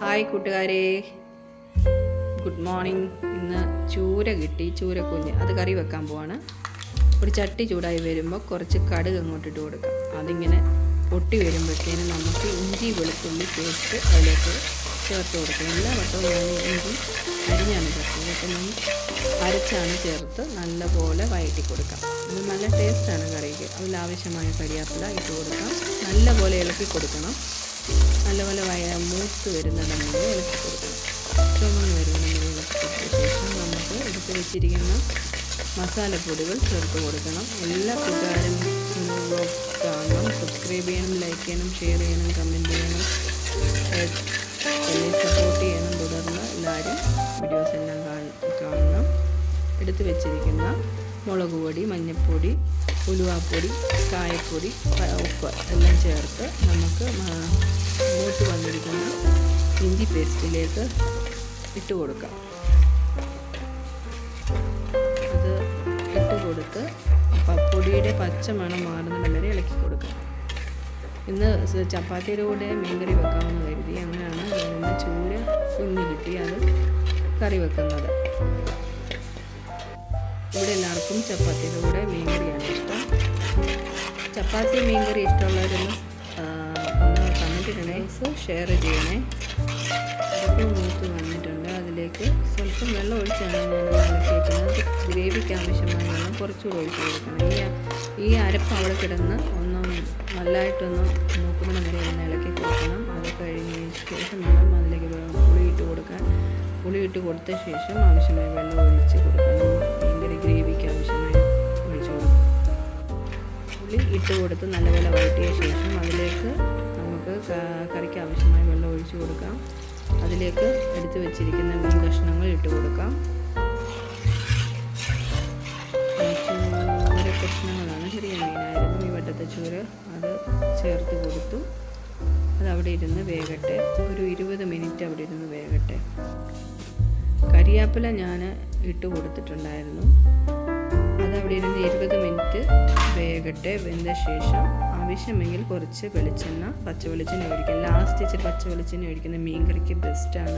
Hi കൂട്ടുകാരെ. Good morning ഇന്ന് ചൂര കിട്ടി ചൂരക്കുഞ്ഞ് അത് കറി വെക്കാൻ പോവാണ്. ഒരു ചട്ടി ചൂടായി വരുമ്പോൾ കുറച്ച് കടുക് അങ്ങോട്ട് ഇട്ട് കൊടുക്കാം. അതിങ്ങനെ പൊട്ടി വരുമ്പോഴത്തേനും നമുക്ക് ഇഞ്ചി വെളുത്തുള്ളി പേസ്റ്റ് അതിലേക്ക് ചേർത്ത് കൊടുക്കാം. എല്ലാ വട്ടവും ഞാൻ ഇഞ്ചി അരിഞ്ഞാണ് ചേർത്തത്. അപ്പം ഞാൻ അരച്ചാണ് ചേർത്ത് നല്ലപോലെ വഴറ്റി കൊടുക്കാം. ഇത് നല്ല ടേസ്റ്റാണ് കറിക്ക്. അതിലാവശ്യമായ കരിയാപ്പില ഇട്ട് കൊടുക്കാം. നല്ലപോലെ ഇളക്കി കൊടുക്കണം. നല്ലപോലെ വയ മൂത്ത് വരുന്നത് നമ്മൾ ഇളക്കി കൊടുക്കണം. ചുമന്ന് വരുന്നത് നമ്മൾ ഇളക്കി കൊടുത്ത ശേഷം നമുക്ക് എടുത്ത് വെച്ചിരിക്കുന്ന മസാലപ്പൊടികൾ ചേർത്ത് കൊടുക്കണം. എല്ലാ കൂട്ടുകാരും കാണണം. സബ്സ്ക്രൈബ് ചെയ്യണം ലൈക്ക് ചെയ്യണം ഷെയർ ചെയ്യണം കമന്റ് ചെയ്യണം. എന്നെ സപ്പോർട്ട് ചെയ്യണം. തുടർന്ന് എല്ലാവരും വീഡിയോസ് എല്ലാം കാണ- കാണണം. എടുത്ത് വെച്ചിരിക്കുന്ന മുളക് പൊടി മഞ്ഞൾപ്പൊടി ഉലുവാപ്പൊടി കായപ്പൊടി ഉപ്പ് എല്ലാം ചേർത്ത് നമുക്ക് വന്നിരിക്കുന്ന ഇഞ്ചി പേസ്റ്റിലേക്ക് ഇട്ട് കൊടുക്കാം. അത് ഇട്ട് കൊടുത്ത് പപ്പൊടിയുടെ പൊടിയുടെ പച്ച മണം മാറുന്നിടം വരെ ഇളക്കി കൊടുക്കാം. ഇന്ന് ചപ്പാത്തിയുടെ കൂടെ മീൻകറി വെക്കാമെന്ന് കരുതി അങ്ങനെയാണ് അതിന്റെ ചൂര കുഞ്ഞ് കിട്ടി അത് കറി വെക്കുന്നത്. ഇവിടെ എല്ലാവർക്കും ചപ്പാത്തിയുടെ കൂടെ മീൻകറിയാണ് ഇഷ്ടം. ചപ്പാത്തി മീൻകറി ഇഷ്ടമുള്ളവരൊന്ന് ഒന്ന് കമന്റ് ഇടണേ ഷെയർ ചെയ്യണേ. അതൊക്കെ മൂത്ത് വന്നിട്ടുണ്ട്. അതിലേക്ക് സ്വല്പം വെള്ളം ഒഴിച്ചാണ് ഞാൻ ഇളക്കിയിരിക്കുന്നത് ഗ്രേവിക്ക് ആവശ്യമായ വെള്ളം കുറച്ചുകൂടെ ഒഴിച്ച് കൊടുക്കണം. ഈ ഈ അരപ്പ് അവിടെ കിടന്ന് ഒന്ന് നല്ലതായിട്ടൊന്ന് മൂക്കുമ്പോൾ വരെ ഒന്ന് ഇളക്കി കൊടുക്കണം. അത് കഴിഞ്ഞ ശേഷം വേണം അതിലേക്ക് പുളി ഇട്ട് കൊടുക്കാൻ പുളി ഇട്ട് കൊടുത്ത ശേഷം ആവശ്യമായ വെള്ളം പുളി ഇട്ട് കൊടുത്ത് നല്ലപോലെ വഴറ്റിയ ശേഷം അതിലേക്ക് നമുക്ക് കറിക്ക് ആവശ്യമായ വെള്ളം ഒഴിച്ച് കൊടുക്കാം. അതിലേക്ക് എടുത്തു വെച്ചിരിക്കുന്ന മീൻ കഷ്ണങ്ങൾ ഇട്ട് കൊടുക്കാം. ചൂര കഷ്ണങ്ങളാണ്. ചെറിയ മീനായിരുന്നു. ഈ വട്ടത്തെ ചൂര അത് ചേർത്ത് കൊടുത്തു. അത് അവിടെ ഇരുന്ന് വേകട്ടെ. ഒരു ഇരുപത് മിനിറ്റ് അവിടെ ഇരുന്ന് വേകട്ടെ. കരിയാപ്പില ഞാൻ ഇട്ട് കൊടുത്തിട്ടുണ്ടായിരുന്നു. അവിടെ ഇരുന്ന് ഇരുപത് മിനിറ്റ് വേകട്ടെ വെന്ത ശേഷം ആവശ്യമെങ്കിൽ കുറച്ച് വെളിച്ചെണ്ണ പച്ച വെളിച്ചെണ്ണ ഒഴിക്കാം ലാസ്റ്റ് ഇച്ചിരി പച്ച വെളിച്ചെണ്ണ ഒഴിക്കുന്ന മീൻ കറിക്ക് ബെസ്റ്റാണ്